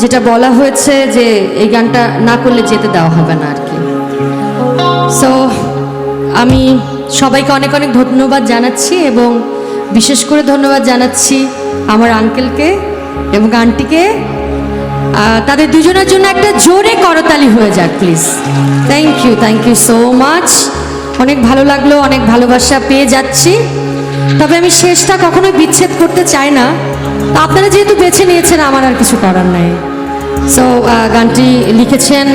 যেটা বলা হয়েছে যে এই গানটা না করলে যেতে দেওয়া হবে না আর কি। সো আমি সবাইকে অনেক অনেক ধন্যবাদ জানাচ্ছি এবং বিশেষ করে ধন্যবাদ জানাচ্ছি আমার আঙ্কেলকে এবং আন্টিকে তাদের দুজনের জন্য একটা জোরে করতালি হয়ে যাক please thank you thank you so much অনেক ভালো লাগল, অনেক ভালোবাসা পেয়ে যাচ্ছি। তবে আমি শেষটা কখনোই বিচ্ছেদ করতে চাই না। আপনারা যেহেতু বেছে নিয়েছেন, আমার আর কিছু করার নাই। সো গানটি লিখেছেন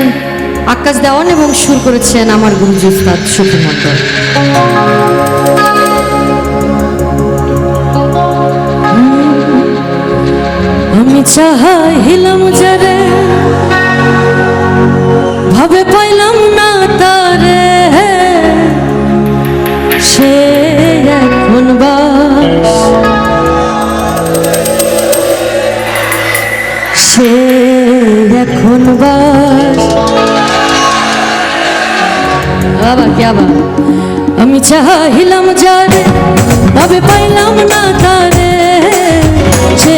আকাশ দেওয়ান এবং সুর করেছেন আমার গুরুজি উস্তাদ সুখী মন্ডল আমি চাহাইলাম কি আবার আমি চাহিলাম যারে তবে পাইলাম না তারে। সে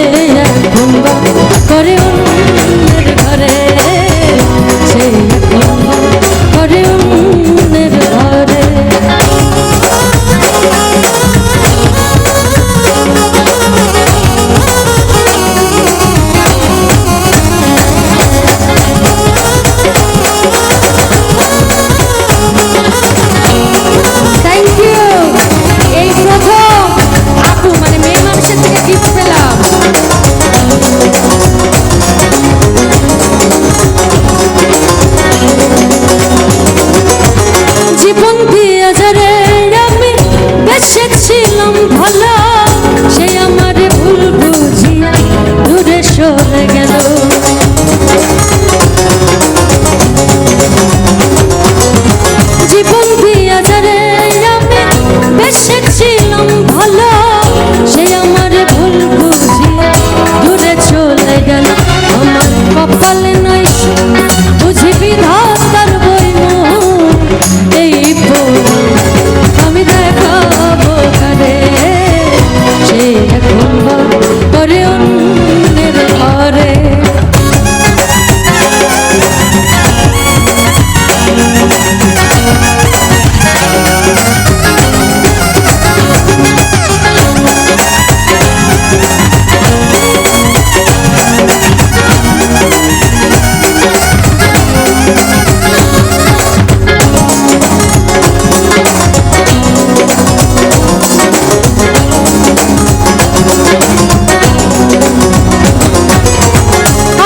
সে এখন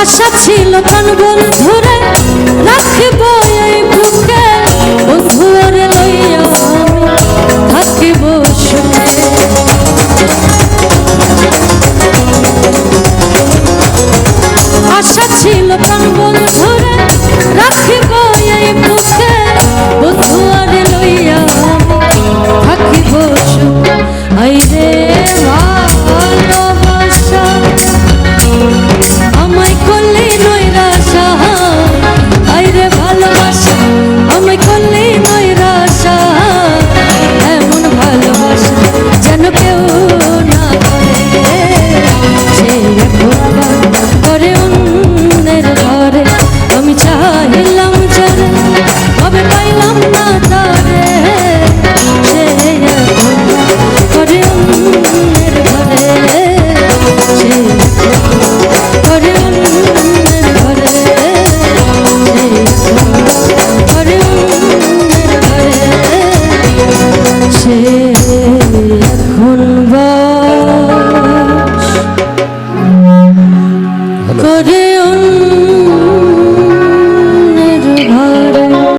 আশা ছিল প্রাণ বন্ধুরে রাখিব এই বুকে। বন্ধুরে লইয়া থাকিব সুখে। আশা ছিল প্রাণ বন্ধুরে রাখিব